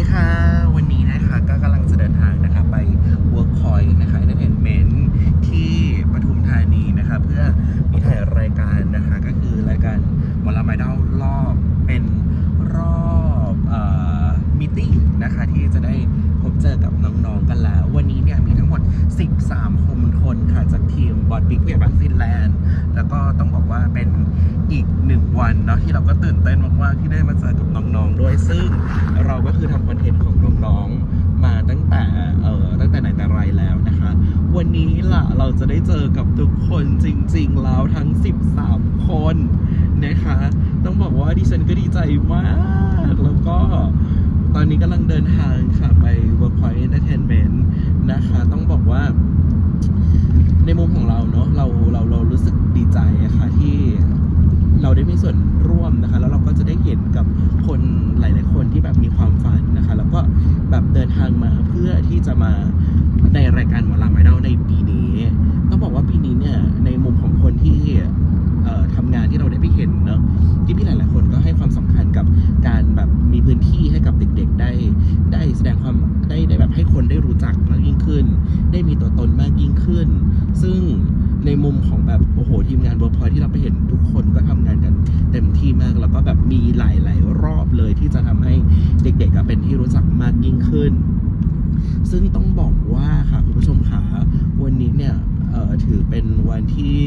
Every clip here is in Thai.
ดีค่ะ วันนี้นะคะก็กำลังจะเดินทางนะคะไป Workpoint นะคะ Entertainment ที่ปทุมธานีนะคะ เพื่อมีถ่ายรายการนะคะ ก็คือรายการมอลำไมดอลรอบเป็นรอบเอ่อมิ팅นะคะ ที่จะได้พบเจอกับน้องๆกันแล้ว วันนี้เนี่ยมีทั้งหมด 13 คนคนค่ะจากทีมบอดบิ๊กเวียบันฟินแลนด์แล้วก็ต้องบอกว่าเป็น วันเนาะที่เราก็ตื่นเต้นมากๆที่ได้มาเจอกับน้องๆด้วยซึ่งเราก็คือทำคอนเทนต์ของน้องๆมาตั้งแต่เอ่อตั้งแต่ไหนแต่ไรแล้วนะคะ วันนี้ล่ะเราจะได้เจอกับทุกคนจริง ๆ แล้วทั้ง 13 คนนะคะ ต้องบอกว่าดิฉันก็ดีใจมากแล้วก็ตอนนี้กำลังเดินทางค่ะไป Workpoint Entertainment นะคะ ต้องบอก มุมของแบบโอ้โหทีมงานเวิร์กพอยที่เราไปเห็นทุกคนก็ทำงานกันเต็มที่มากแล้วก็แบบมีหลาย ๆ รอบเลยที่จะทำให้เด็กๆเป็นที่รู้จักมากยิ่งขึ้น ซึ่งต้องบอกว่าค่ะคุณผู้ชมขาวันนี้เนี่ยเอ่อถือเป็นวันที่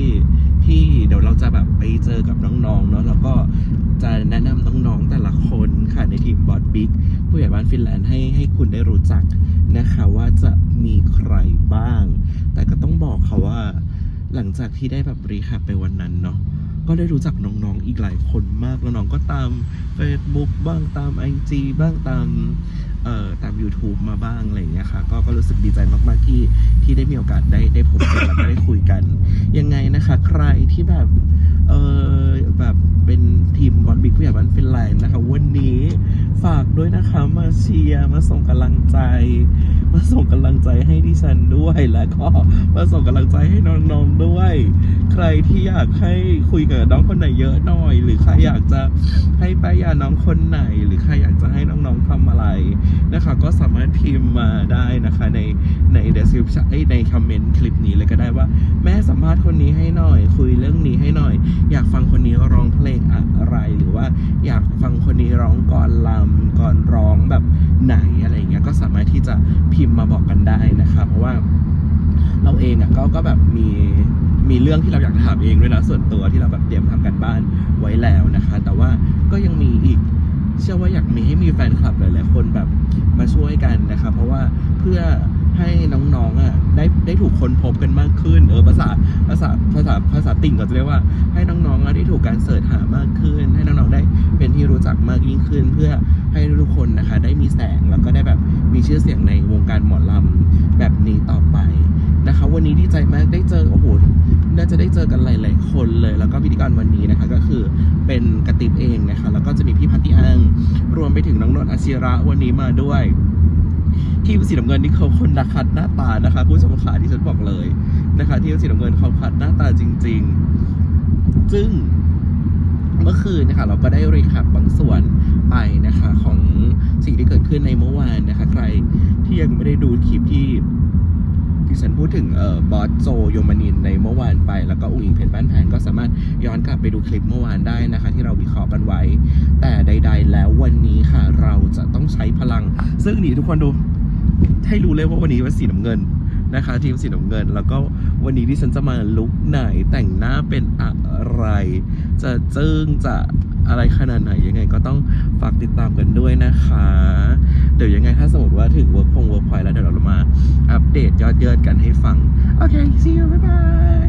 ที่เดี๋ยวเราจะแบบไปเจอกับน้องๆเนาะแล้วก็จะแนะนำน้องๆแต่ละคนค่ะในทีมบอดบิ๊กผู้ใหญ่บ้านฟินแลนด์ให้ให้คุณได้รู้จักนะคะว่าจะมีใครบ้าง แต่ก็ต้องบอกค่ะว่า หลังจากที่ได้แบบรีแคปไปวันนั้นเนาะก็ได้รู้จักน้องๆอีกหลายคนมากแล้วน้องก็ตาม Facebook บ้างตาม IG บ้างตามเอ่อตาม YouTube มาบ้างอะไรอย่างเงี้ยค่ะก็ก็รู้สึกดีใจมากๆที่ที่ได้มีโอกาสได้ได้พบกันแล้วก็ได้คุยกัน ยังไงนะคะ ใครที่แบบ เออแบบเป็นทีมบอลบิ๊กผู้ใหญ่บ้านฟินแลนด์นะคะ วันนี้ฝากด้วยนะคะมาเชียร์มาส่งกำลังใจ มาส่งกำลังใจให้ดิฉันด้วยแล้วก็มาส่งกำลังใจให้น้องๆด้วย ใครที่อยากให้คุยกับน้องคนไหนเยอะหน่อย หรือใครอยากจะให้ป้ายยาน้องคนไหน หรือใครอยากจะให้น้องๆทำอะไรนะคะ ก็สามารถพิมพ์มาได้นะคะในใน description ในคอมเมนต์คลิปนี้เลยก็ได้ว่าาษณ์คนนี้ให้หน่อย คุยเรื่องนี้ให้หน่อย อยากฟังคนนี้ร้องเพลงอะไรหรือว่า อยากฟังคนนี้ร้องก่อนลำก่อนร้องแบบไหนอะไรอย่างเงี้ยก็สามารถที่จะพิมพ์มาบอกกันได้นะคะเพราะว่าเราเองอะก็ก็แบบมีมีเรื่องที่เราอยากถามเองด้วยนะส่วนตัวที่เราแบบเตรียมทำกันบ้านไว้แล้วนะคะ แต่ว่าก็ยังมีอีกเชื่อว่าอยากมีให้มีแฟนคลับหลายๆคนแบบมาช่วยกันนะคะเพราะว่าเพื่อ ให้น้องๆอะได้ได้ถูกค้นพบกันมากขึ้น เออภาษาภาษาภาษาภาษาติ่งก็จะเรียกว่าให้น้องๆอะได้ถูกการเสิร์ชหามากขึ้น ให้น้องๆได้เป็นที่รู้จักมากยิ่งขึ้น เพื่อให้ทุกคนนะคะได้มีแสงแล้วก็ได้แบบมีชื่อเสียงในวงการหมอลำแบบนี้ต่อไปนะคะ วันนี้ดีใจมากได้เจอโอ้โหน่าจะได้เจอกันหลายๆคนเลย แล้วก็พิธีกรวันนี้นะคะก็คือเป็นกระติบเองนะคะแล้วก็จะมีพี่พัตติอังรวมไปถึงน้องนนท์อาชิระวันนี้มาด้วย ทีมสีน้ำเงินนี่เขาคนนักคัดหน้าตานะคะผู้ชมขาที่ฉันบอกเลยนะคะทีมสีน้ำเงินเขาคัดหน้าตาจริง ๆ ซึ่งเมื่อคืนนะคะเราก็ได้รีแคปบางส่วนไปนะคะของสิ่งที่เกิดขึ้นในเมื่อวานนะคะ ใครที่ยังไม่ได้ดูคลิปที่ที่ฉันพูดถึงเอ่อบอสโจโยมานินในเมื่อวานไป แล้วก็อุ้งอิงเพชรบ้านแพงก็สามารถย้อนกลับไปดูคลิปเมื่อวานได้นะคะ ที่เราวิเคราะห์กันไว้ แต่ใด ๆ แล้ววันนี้ค่ะเราจะต้องใช้พลัง ซึ่งนี่ทุกคนดู ให้รู้เลยว่าวันนี้เป็นสีน้ำเงินนะคะทีมสีน้ำเงิน แล้วก็วันนี้ที่ฉันจะมาลุกไหนแต่งหน้าเป็นอะไร จะจึ้งจะอะไรขนาดไหนยังไงก็ต้องฝากติดตามกันด้วยนะคะ เดี๋ยวยังไงถ้าสมมติว่าถึงเวิร์กพงเวิร์กพอยแล้วเดี๋ยวเรามาอัปเดตยอดเยิดกันให้ฟัง โอเค see you บ๊ายบาย